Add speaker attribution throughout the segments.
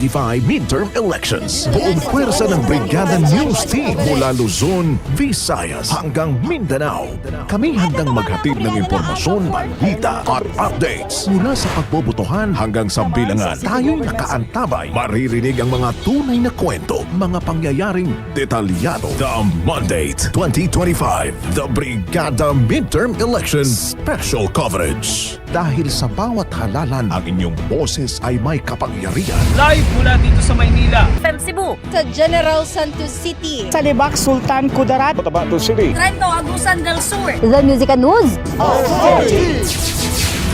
Speaker 1: 2025 midterm elections. Buong pwersa ng Brigada News Team mula Luzon, Visayas hanggang Mindanao. Kami handang maghatid ng impormasyon, balita at updates mula sa pagbobotohan hanggang sa bilangan. Tayo'y nakaantabay. Maririnig ang mga tunay na kwento, mga pangyayaring detalyado. The Mandate 2025, the Brigada Midterm Elections Special Coverage. Dahil sa bawat halalan, ang inyong boses ay may kapangyarihan.
Speaker 2: Live mula dito sa Maynila.
Speaker 3: FM Cebu.
Speaker 4: sa General Santos City.
Speaker 5: Sa Libak, Sultan Kudarat.
Speaker 3: Trento Agusan del Sur.
Speaker 4: The Music and News.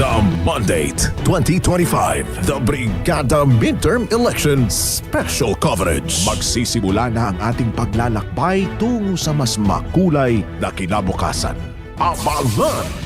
Speaker 1: The Mandate 2025, the Brigada Midterm Elections Special Coverage. Magsisimula na ang ating paglalakbay tungo sa mas makulay na kinabukasan. Abangan!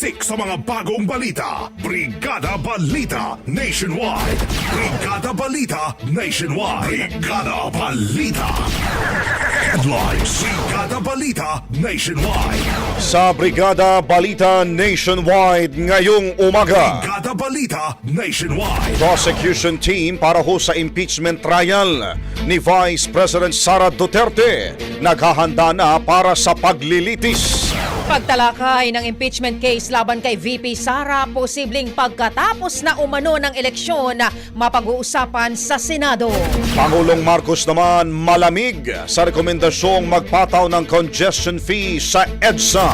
Speaker 6: Siksik sa mga bagong balita. Brigada Balita Nationwide. Brigada Balita Nationwide. Brigada Balita. Headlines. Brigada Balita Nationwide.
Speaker 7: Sa Brigada Balita Nationwide ngayong umaga.
Speaker 6: Brigada Balita Nationwide.
Speaker 7: Prosecution team para ho sa impeachment trial ni Vice President Sara Duterte naghahanda na para sa paglilitis.
Speaker 3: Pagtalakay ng impeachment case laban kay VP Sara, posibleng pagkatapos na umano ng eleksyon na mapag-uusapan sa Senado.
Speaker 7: Pangulong Marcos naman malamig sa rekomendasyong magpataw ng congestion fee sa EDSA.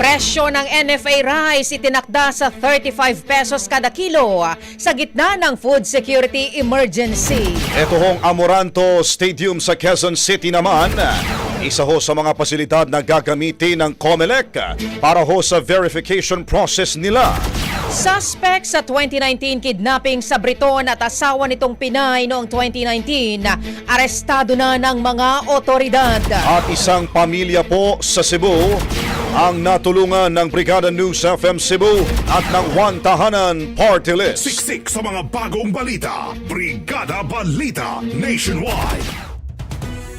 Speaker 3: Presyo ng NFA rice itinakda sa 35 pesos kada kilo sa gitna ng food security emergency.
Speaker 7: Ito hong Amoranto Stadium sa Quezon City naman. Isa ho sa mga pasilidad na gagamitin ng COMELEC para ho sa verification process nila.
Speaker 3: Suspect sa 2019 kidnapping sa Briton at asawa nitong Pinay noong 2019, arestado na ng mga otoridad.
Speaker 7: At isang pamilya po sa Cebu ang natulungan ng Brigada News FM Cebu at ng One Tahanan Party List.
Speaker 6: Siksik sa mga bagong balita. Brigada Balita Nationwide.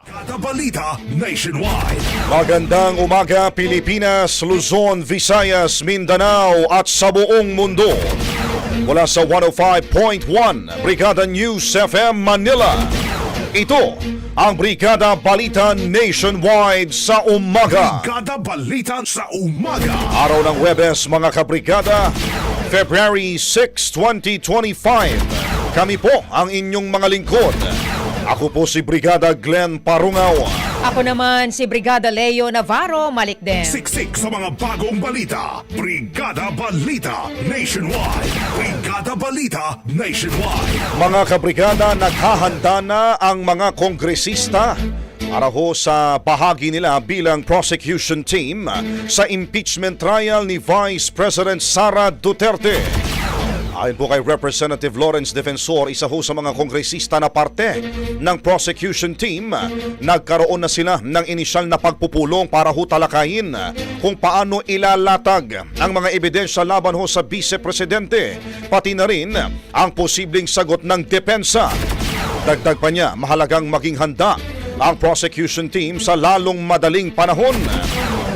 Speaker 6: Brigada Balita Nationwide.
Speaker 7: Magandang umaga Pilipinas, Luzon, Visayas, Mindanao at sa buong mundo. Mula sa 105.1 Brigada News FM Manila. Ito ang Brigada Balita Nationwide sa umaga.
Speaker 6: Brigada Balita sa umaga.
Speaker 7: Araw ng Webes mga kabrigada, February 6, 2025. Kami po ang inyong mga lingkod. Ako po si Brigada Glenn Parungaw.
Speaker 3: Ako naman si Brigada Leo Navarro Malikden.
Speaker 6: Siksik sa mga bagong balita. Brigada Balita Nationwide. Brigada Balita Nationwide.
Speaker 7: Mga kabrigada, naghahanda na ang mga kongresista para ho sa bahagi nila bilang prosecution team sa impeachment trial ni Vice President Sara Duterte. Ayon po kay Representative Lawrence Defensor, isa ho sa mga kongresista na parte ng prosecution team, nagkaroon na sila ng inisyal na pagpupulong para ho talakayin kung paano ilalatag ang mga ebidensya laban ho sa Vice Presidente, pati na rin ang posibleng sagot ng depensa. Dagdag pa niya, mahalagang maging handa ang prosecution team sa lalong madaling panahon.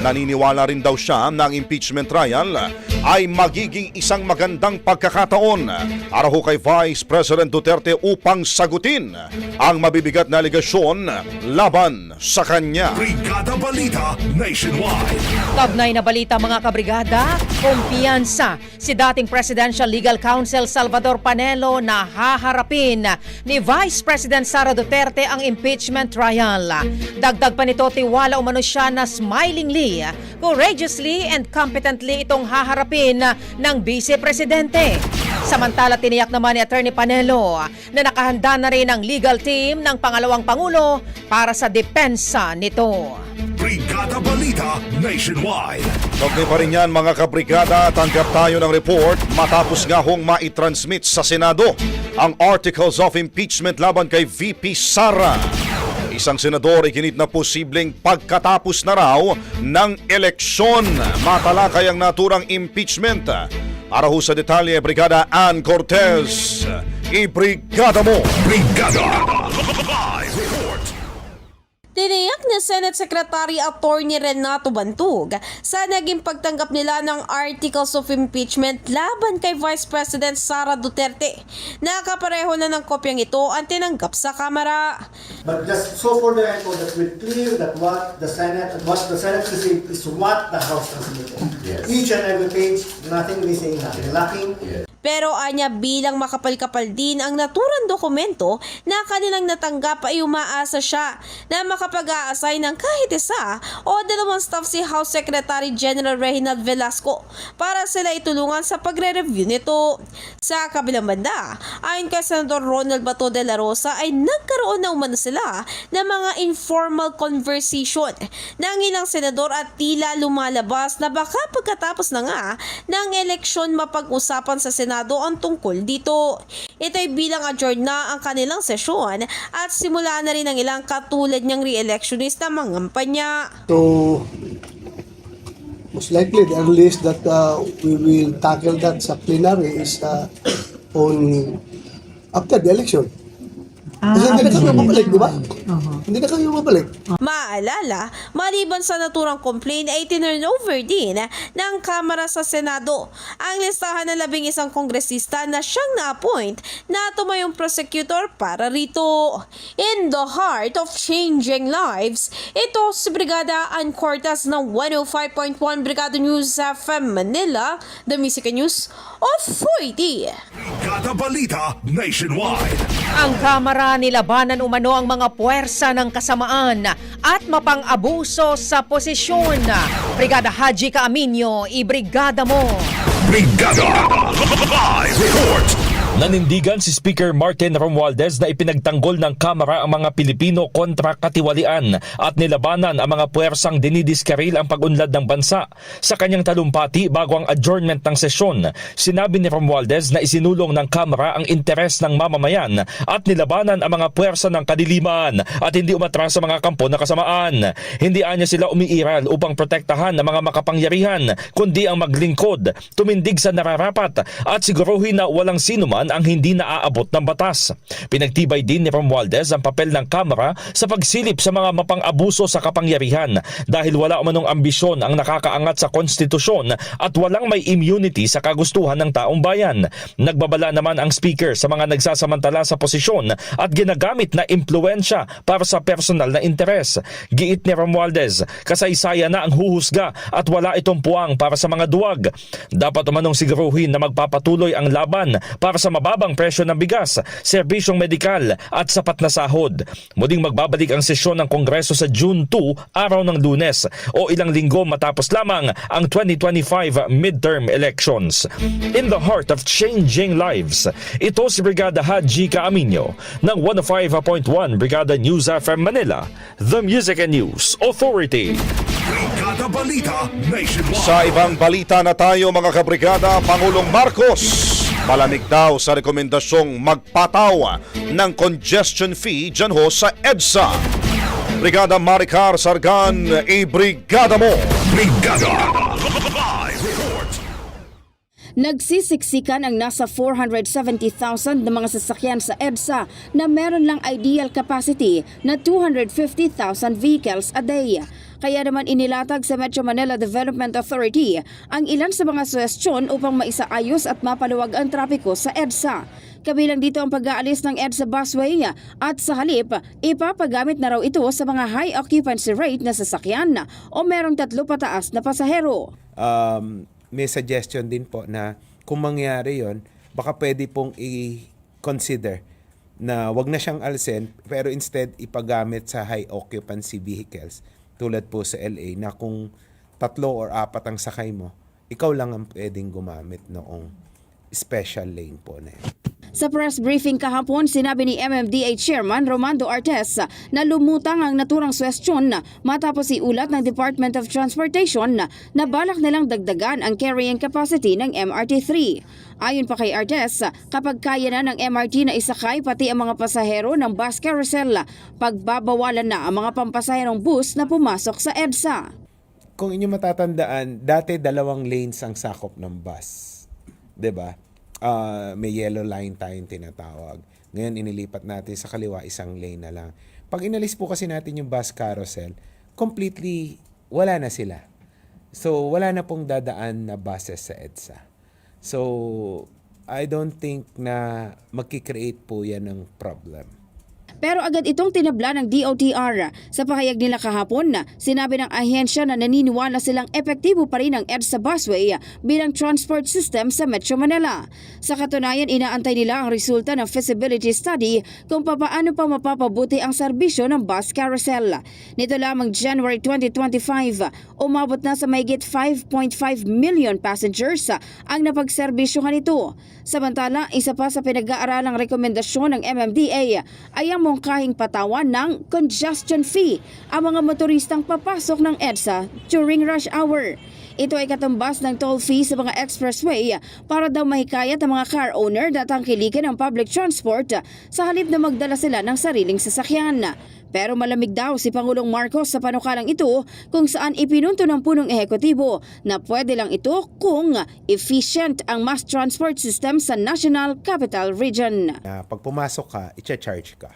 Speaker 7: Naniniwala rin daw siya ang impeachment trial ay magiging isang magandang pagkakataon para ho kay Vice President Duterte upang sagutin ang mabibigat na aligasyon laban sa kanya.
Speaker 6: Brigada Balita Nationwide.
Speaker 3: Kagnay na balita mga kabrigada, kumpiyansa si dating Presidential Legal Counsel Salvador Panelo na haharapin ni Vice President Sara Duterte ang impeachment trial. Dagdag pa nito tiwala umano siya na smilingly, courageously and competently itong haharapin ng Vice Presidente. Samantala tiniyak naman ni Attorney Panelo na nakahanda na rin ang legal team ng pangalawang Pangulo para sa depensa nito.
Speaker 6: Brigada Balita Nationwide.
Speaker 7: Kaugnay pa rin yan mga kabrigada, tanggap tayo ng report matapos nga hong maitransmit sa Senado ang Articles of Impeachment laban kay VP Sara. Isang senador iginit na posibleng pagkatapos na raw ng eleksyon. Matalakay ang naturang impeachment. Para ho sa detalye, Brigada Ann Cortez. Ibrigada mo!
Speaker 6: Brigada.
Speaker 4: Tiniyak ni Senate Secretary Attorney Renato Bantug sa naging pagtanggap nila ng Articles of Impeachment laban kay Vice President Sara Duterte. Nakapareho na ng kopyang ito ang tinanggap sa Kamara.
Speaker 8: But just so for the record, that we're clear that what the Senate, what the Senate received is what the House transmitted. Each and every page, nothing missing, nothing lacking.
Speaker 4: Pero anya bilang makapal-kapal din ang naturang dokumento na kanilang natanggap ay umaasa siya na makapag-a-assign ng kahit isa o dalawang staff si House Secretary General Reginald Velasco para sila itulungan sa pagre-review nito. Sa kabilang banda, ayon kay Senador Ronald Bato de la Rosa ay nagkaroon na umano sila ng mga informal conversation ng ilang senador at tila lumalabas na baka pagkatapos na nga ng eleksyon mapag-usapan sa Senado ang tungkol dito. Ito ay bilang adjourn na ang kanilang sesyon at simula na rin ang ilang katulad niyang re-electionist na mangampanya.
Speaker 9: So, most likely the earliest that uh, we will tackle that sa plenary is uh, on after the election. Kasi hindi na kayo mabalik, di ba? Hindi na kayo mabalik.
Speaker 4: Maalala, maliban sa naturang complaint ay tinurn over din ng Kamara sa Senado ang listahan ng labing isang kongresista na siyang na-appoint na tumayong prosecutor para rito. In the heart of changing lives, ito si Brigada Ann Cortas ng 105.1 Brigada News FM Manila, the Music News Authority.
Speaker 6: Brigada Balita Nationwide.
Speaker 3: Ang Kamara nilabanan umano ang mga puwersa ng kasamaan at mapang-abuso sa posisyon. Brigada Haji Kaaminyo, ibrigada mo.
Speaker 6: Brigada Live Report.
Speaker 2: Nanindigan si Speaker Martin Romualdez na ipinagtanggol ng Kamara ang mga Pilipino kontra katiwalian at nilabanan ang mga puwersang dinidiskaril ang pag-unlad ng bansa. Sa kanyang talumpati bago ang adjournment ng sesyon, sinabi ni Romualdez na isinulong ng Kamara ang interes ng mamamayan at nilabanan ang mga puwersa ng kadiliman at hindi umatras sa mga kampo na kasamaan. Hindi anya sila umiiral upang protektahan ang mga makapangyarihan, kundi ang maglingkod, tumindig sa nararapat at siguruhin na walang sino man ang hindi naaabot ng batas. Pinagtibay din ni Romualdez ang papel ng Kamara sa pagsilip sa mga mapang-abuso sa kapangyarihan dahil wala umanong ambisyon ang nakakaangat sa konstitusyon at walang may immunity sa kagustuhan ng taong bayan. Nagbabala naman ang speaker sa mga nagsasamantala sa posisyon at ginagamit na impluensya para sa personal na interes. Giit ni Romualdez, kasaysayan na ang huhusga at wala itong puwang para sa mga duwag. Dapat umanong siguruhin na magpapatuloy ang laban para sa mababang presyo ng bigas, serbisyong medikal at sapat na sahod. Muling magbabalik ang sesyon ng Kongreso sa June 2, araw ng lunes o ilang linggo matapos lamang ang 2025 midterm elections. In the heart of changing lives, ito si Brigada Haji Kaaminyo ng 105.1 Brigada News FM Manila, The Music and News Authority.
Speaker 6: Brigada Balita Nationwide.
Speaker 7: Sa ibang balita na tayo mga kabrigada, Pangulong Marcos malamig daw sa rekomendasyong magpataw ng congestion fee dyan ho sa EDSA. Brigada Maricar Sargan, i-brigada mo!
Speaker 6: Brigada.
Speaker 10: Nagsisiksikan ang nasa 470,000 na mga sasakyan sa EDSA na meron lang ideal capacity na 250,000 vehicles a day. Kaya naman inilatag sa Metro Manila Development Authority ang ilan sa mga suwestyon upang maisaayos at mapaluwag ang trapiko sa EDSA. Kabilang dito ang pag-aalis ng EDSA busway at sa halip, ipapagamit na raw ito sa mga high occupancy rate na sasakyan o merong tatlo pataas na pasahero.
Speaker 11: um, may suggestion din po na kung mangyari yon baka pwede pong i-consider na wag na siyang alsen pero instead ipagamit sa high occupancy vehicles tulad po sa LA na kung tatlo or apat ang sakay mo, ikaw lang ang pwedeng gumamit noong special lane po na yun.
Speaker 10: Sa press briefing kahapon, sinabi ni MMDA Chairman Romando Artes na lumutang ang naturang suwestyon matapos iulat ng Department of Transportation na balak nilang dagdagan ang carrying capacity ng MRT-3. Ayon pa kay Artes, kapag kaya na ng MRT na isakay pati ang mga pasahero ng bus carousel, pagbabawalan na ang mga pampasaherong bus na pumasok sa EDSA.
Speaker 11: Kung inyo matatandaan, dati dalawang lanes ang sakop ng bus. 'Di ba? Ah, may yellow line tayong tinatawag. Ngayon inilipat natin sa kaliwa isang lane na lang. Pag inalis po kasi natin yung bus carousel, completely wala na sila. So wala na pong dadaan na buses sa EDSA. So I don't think na magki-create po yan ng problem.
Speaker 10: Pero agad itong tinabla ng DOTR. Sa pahayag nila kahapon, sinabi ng ahensya na naniniwala silang epektibo pa rin ang EDSA busway bilang transport system sa Metro Manila. Sa katunayan, inaantay nila ang resulta ng feasibility study kung papaano pa mapapabuti ang serbisyo ng bus carousel. Nito lamang January 2025, umabot na sa mahigit 5.5 million passengers ang napagserbisyohan nito. Samantala, isa pa sa pinag-aaralang rekomendasyon ng MMDA ay ang mungkahing patawan ng congestion fee ang mga motoristang papasok ng EDSA during rush hour. Ito ay katumbas ng toll fee sa mga expressway para daw mahikayat ang mga car owner na tangkilikin ang public transport sa halip na magdala sila ng sariling sasakyan. Pero malamig daw si Pangulong Marcos sa panukalang ito kung saan ipinunto ng punong ehekutibo na pwede lang ito kung efficient ang mass transport system sa National Capital Region.
Speaker 11: na pag pumasok ka, i-charge ka.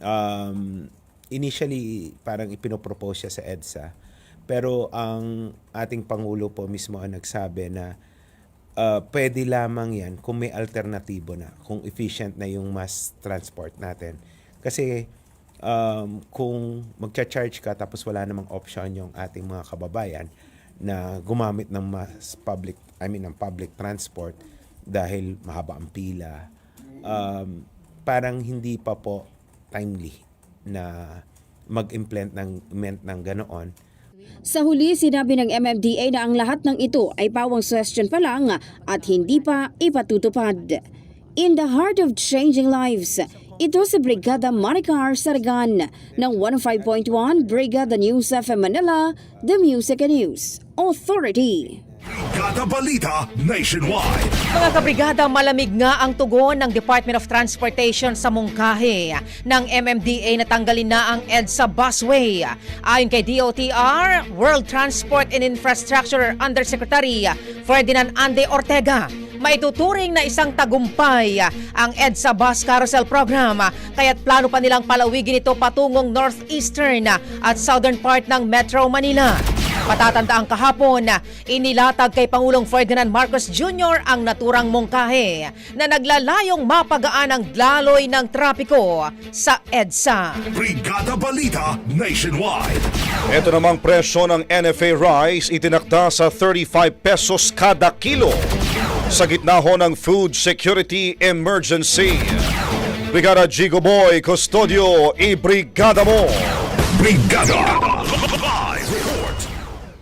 Speaker 11: Um, initially, parang ipinopropose siya sa EDSA. Pero ang ating Pangulo po mismo ang nagsabi na uh, pwede lamang yan kung may alternatibo na, kung efficient na yung mass transport natin. Kasi um, kung magcha-charge ka tapos wala namang option yung ating mga kababayan na gumamit ng mass public, I mean, ng public transport dahil mahaba ang pila, um, parang hindi pa po timely na mag-implement ng, ng ganoon.
Speaker 10: Sa huli, sinabi ng MMDA na ang lahat ng ito ay pawang suggestion pa lang at hindi pa ipatutupad. In the heart of changing lives, ito si Brigada Maricar Sargan ng 105.1 Brigada News FM Manila, The Music and News Authority.
Speaker 6: Brigada Balita Nationwide.
Speaker 3: Mga kabrigada, malamig nga ang tugon ng Department of Transportation sa mungkahi ng MMDA na tanggalin na ang EDSA busway. Ayon kay DOTR, World Transport and Infrastructure Undersecretary Ferdinand Ande Ortega, maituturing na isang tagumpay ang EDSA Bus Carousel Program kaya't plano pa nilang palawigin ito patungong northeastern at southern part ng Metro Manila. Patatanda ang kahapon, inilatag kay Pangulong Ferdinand Marcos Jr. ang naturang mungkahe na naglalayong mapagaan ang daloy ng trapiko sa EDSA.
Speaker 6: Brigada Balita Nationwide.
Speaker 7: Ito namang presyo ng NFA rice itinakda sa 35 pesos kada kilo sa gitna ho ng food security emergency. Brigada Jigo Boy Custodio, ibrigada mo!
Speaker 6: Brigada.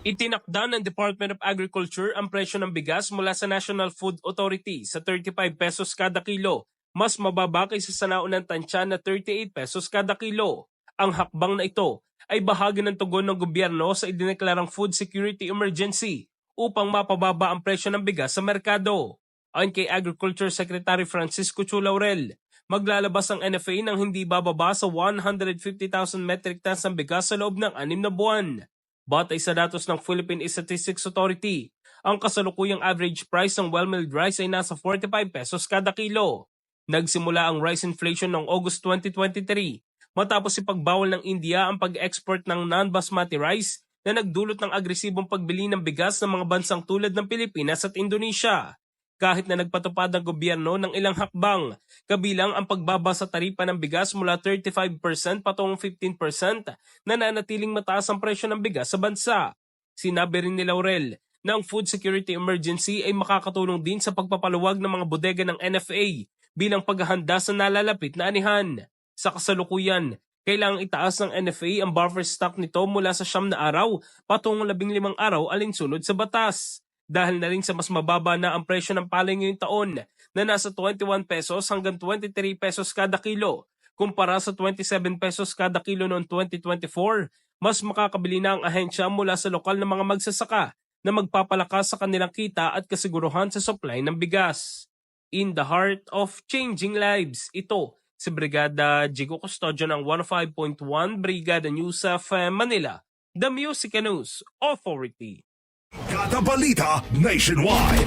Speaker 12: Itinakda ng Department of Agriculture ang presyo ng bigas mula sa National Food Authority sa 35 pesos kada kilo, mas mababa kaysa sa naunang tansya na 38 pesos kada kilo. Ang hakbang na ito ay bahagi ng tugon ng gobyerno sa idineklarang food security emergency upang mapababa ang presyo ng bigas sa merkado. Ayon kay Agriculture Secretary Francisco Chu Laurel, maglalabas ang NFA ng hindi bababa sa 150,000 metric tons ng bigas sa loob ng anim na buwan. Batay sa datos ng Philippine Statistics Authority, ang kasalukuyang average price ng well-milled rice ay nasa 45 pesos kada kilo. Nagsimula ang rice inflation noong August 2023 matapos ipagbawal ng India ang pag-export ng non-basmati rice na nagdulot ng agresibong pagbili ng bigas ng mga bansang tulad ng Pilipinas at Indonesia. Kahit na nagpatupad ang gobyerno ng ilang hakbang, kabilang ang pagbaba sa taripa ng bigas mula 35% patungong 15% na nanatiling mataas ang presyo ng bigas sa bansa. Sinabi rin ni Laurel na ang food security emergency ay makakatulong din sa pagpapaluwag ng mga bodega ng NFA bilang paghahanda sa nalalapit na anihan. Sa kasalukuyan, kailangang itaas ng NFA ang buffer stock nito mula sa siyam na araw patungong labing limang araw alinsunod sa batas. Dahil na rin sa mas mababa na ang presyo ng palay ngayong taon na nasa 21 pesos hanggang 23 pesos kada kilo kumpara sa 27 pesos kada kilo noong 2024, mas makakabili na ang ahensya mula sa lokal na mga magsasaka na magpapalakas sa kanilang kita at kasiguruhan sa supply ng bigas. In the heart of changing lives, ito si Brigada Jigo Custodio ng 105.1 Brigada News of Manila, The Music News Authority.
Speaker 6: Brigada Balita Nationwide.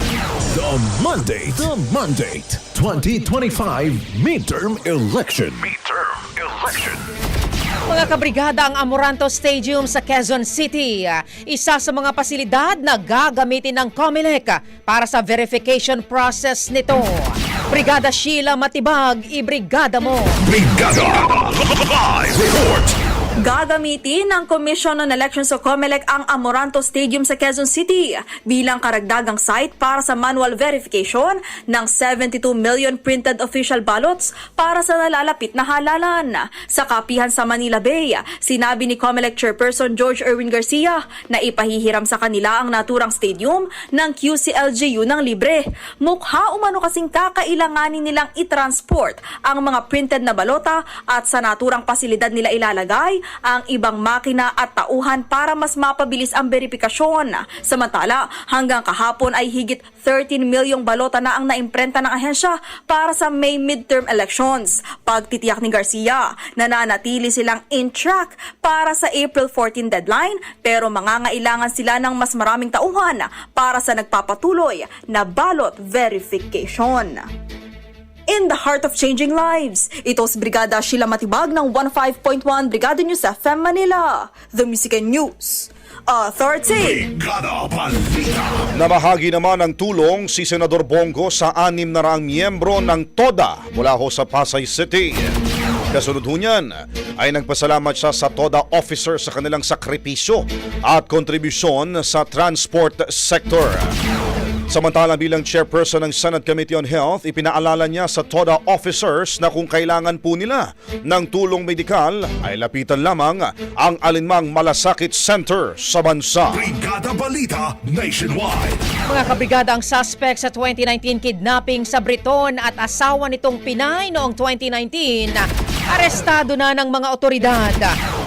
Speaker 1: The Monday, the Monday, 2025 Midterm Election.
Speaker 6: Midterm Election.
Speaker 3: Mga kabrigada, ang Amoranto Stadium sa Quezon City, isa sa mga pasilidad na gagamitin ng COMELEC para sa verification process nito. Brigada Sheila Matibag, ibrigada mo.
Speaker 6: Brigada Live Report.
Speaker 13: Gagamitin ng Commission on Elections o COMELEC ang Amoranto Stadium sa Quezon City bilang karagdagang site para sa manual verification ng 72 million printed official ballots para sa nalalapit na halalan. Sa kapihan sa Manila Bay, sinabi ni COMELEC Chairperson George Erwin Garcia na ipahihiram sa kanila ang naturang stadium ng QCLGU ng libre. Mukha umano kasing kakailanganin nilang i-transport ang mga printed na balota at sa naturang pasilidad nila ilalagay ang ibang makina at tauhan para mas mapabilis ang verifikasyon. Samantala, hanggang kahapon ay higit 13 milyong balota na ang naimprenta ng ahensya para sa May midterm elections. Pagtitiyak ni Garcia, nananatili silang in track para sa April 14 deadline pero mangangailangan sila ng mas maraming tauhan para sa nagpapatuloy na ballot verification in the heart of changing lives. Ito si Brigada Sheila Matibag ng 15.1 Brigada News FM Manila. The Music and News Authority.
Speaker 7: Namahagi naman ng tulong si Senador Bongo sa anim na raang miyembro ng TODA mula ho sa Pasay City. Kasunod ho niyan ay nagpasalamat siya sa TODA officer sa kanilang sakripisyo at kontribusyon sa transport sector. Samantala bilang chairperson ng Senate Committee on Health, ipinaalala niya sa TODA officers na kung kailangan po nila ng tulong medikal ay lapitan lamang ang alinmang malasakit center sa bansa.
Speaker 6: Brigada Balita Nationwide.
Speaker 3: Mga kabrigada ang suspect sa 2019 kidnapping sa Briton at asawa nitong Pinay noong 2019, arestado na ng mga otoridad.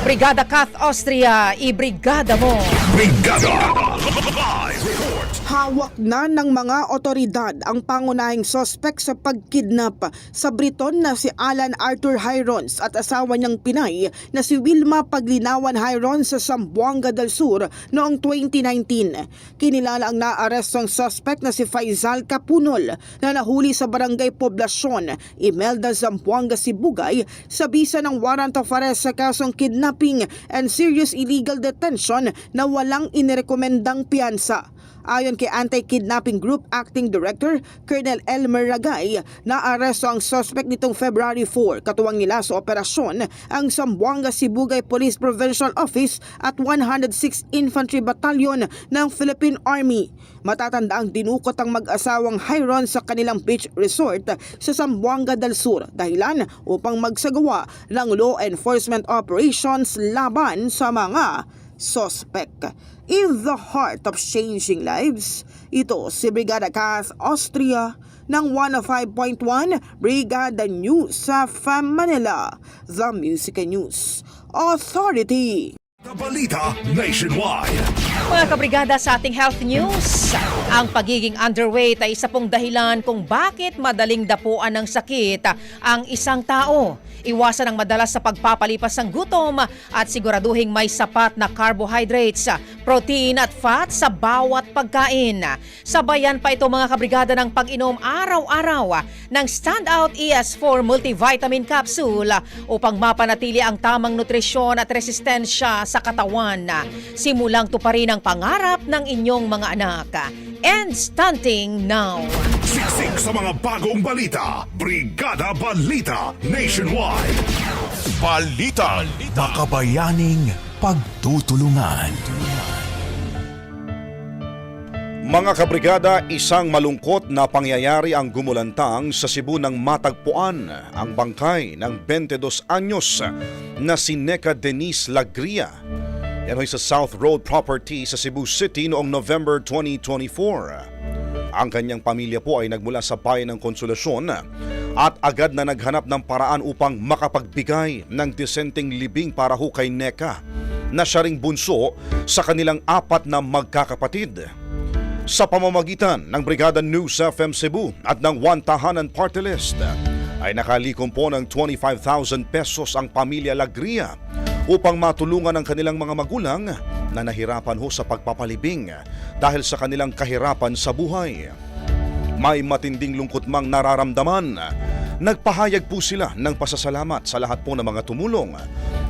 Speaker 3: Brigada Kath Austria, ibrigada mo!
Speaker 6: Brigada Live.
Speaker 5: Hawak na ng mga otoridad ang pangunahing sospek sa pagkidnap sa Briton na si Alan Arthur Hirons at asawa niyang Pinay na si Wilma Paglinawan Hirons sa Zamboanga del Sur noong 2019. Kinilala ang naarestong suspect na si Faisal Kapunol na nahuli sa barangay Poblasyon, Imelda, Zamboanga, Sibugay sa bisa ng warrant of arrest sa kasong kidnapping and serious illegal detention na walang inirekomendang piyansa. Ayon kay Anti-Kidnapping Group Acting Director Colonel Elmer Ragay, naaresto ang suspect nitong February 4. Katuwang nila sa operasyon ang Zamboanga Sibugay Police Provincial Office at 106 Infantry Battalion ng Philippine Army. Matatanda ang dinukot ang mag-asawang Hyron sa kanilang beach resort sa Zamboanga del Sur dahilan upang magsagawa ng law enforcement operations laban sa mga suspect. In the heart of changing lives, ito si Brigada Kath Austria ng 105.1 Brigada News sa FAM Manila, The Music and News Authority.
Speaker 6: Balita Nationwide.
Speaker 3: Mga kabrigada sa ating health news, ang pagiging underweight ay isa pong dahilan kung bakit madaling dapuan ng sakit ang isang tao. Iwasan ang madalas sa pagpapalipas ng gutom at siguraduhing may sapat na carbohydrates, protein at fat sa bawat pagkain. Sabayan pa ito mga kabrigada ng pag-inom araw-araw ng Standout ES4 Multivitamin Capsule upang mapanatili ang tamang nutrisyon at resistensya sa katawan. Simulang tuparin ang pangarap ng inyong mga anak. End stunting now.
Speaker 6: Siksik sa mga bagong balita. Brigada Balita Nationwide.
Speaker 1: Balita. Makabayaning pagtutulungan.
Speaker 7: Mga kabrigada, isang malungkot na pangyayari ang gumulantang sa Cebu nang matagpuan ang bangkay ng 22 anyos na si Neca Denise Lagria. Yan sa South Road Property sa Cebu City noong November 2024. Ang kanyang pamilya po ay nagmula sa bayan ng Konsolasyon at agad na naghanap ng paraan upang makapagbigay ng disenteng libing para ho kay Neca na siya ring bunso sa kanilang apat na magkakapatid. Sa pamamagitan ng Brigada News FM Cebu at ng One Tahanan Party List ay nakalikom po ng 25,000 pesos ang pamilya Lagria upang matulungan ang kanilang mga magulang na nahirapan ho sa pagpapalibing dahil sa kanilang kahirapan sa buhay. May matinding lungkot mang nararamdaman. Nagpahayag po sila ng pasasalamat sa lahat po ng mga tumulong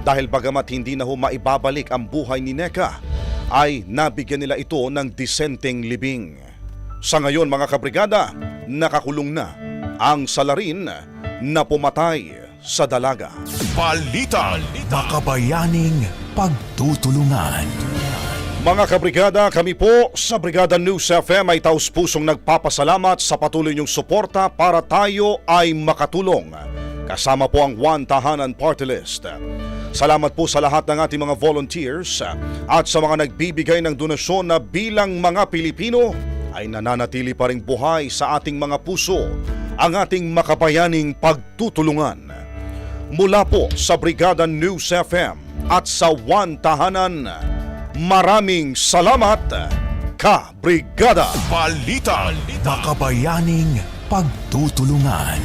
Speaker 7: dahil bagamat hindi na ho maibabalik ang buhay ni Neka ay nabigyan nila ito ng disenteng libing. Sa ngayon mga kabrigada, nakakulong na ang salarin na pumatay sa dalaga.
Speaker 1: Balita. Makabayaning pagtutulungan.
Speaker 7: Mga kabrigada, kami po sa Brigada News FM ay taus pusong nagpapasalamat sa patuloy niyong suporta para tayo ay makatulong. Kasama po ang One Tahanan Party List. Salamat po sa lahat ng ating mga volunteers at sa mga nagbibigay ng donasyon na bilang mga Pilipino ay nananatili pa ring buhay sa ating mga puso ang ating makabayaning pagtutulungan. Mula po sa Brigada News FM at sa One Tahanan, maraming salamat, ka-brigada!
Speaker 1: Balita. Makabayaning pagtutulungan.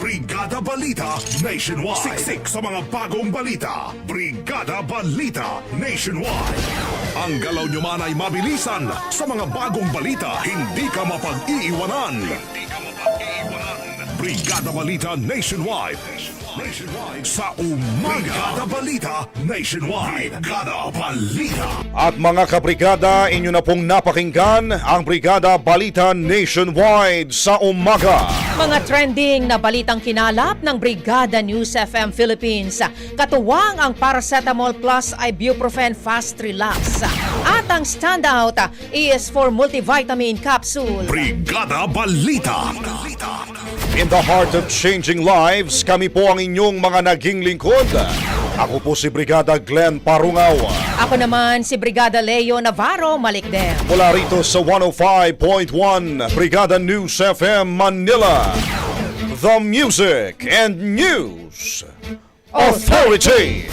Speaker 6: Brigada Balita Nationwide. Siksik sa mga bagong balita. Brigada Balita Nationwide. Ang galaw nyo man ay mabilisan sa mga bagong balita. Hindi ka mapag-iiwanan. Hindi ka mapag-iiwanan. Brigada Balita Nationwide. Nationwide. Sa umaga. Brigada Balita Nationwide. Brigada Balita.
Speaker 7: At mga kabrigada, inyo na pong napakinggan ang Brigada Balita Nationwide sa umaga.
Speaker 3: Mga trending na balitang kinalap ng Brigada News FM Philippines. Katuwang ang Paracetamol Plus Ibuprofen Fast Relax. At ang standout is for multivitamin capsule.
Speaker 6: Brigada Balita.
Speaker 7: In the heart of changing lives, kami po ang inyong mga naging lingkod. Ako po si Brigada Glenn Parungaw.
Speaker 3: Ako naman si Brigada Leo Navarro Malikden.
Speaker 7: Mula rito sa 105.1 Brigada News FM Manila. The Music and News Authority.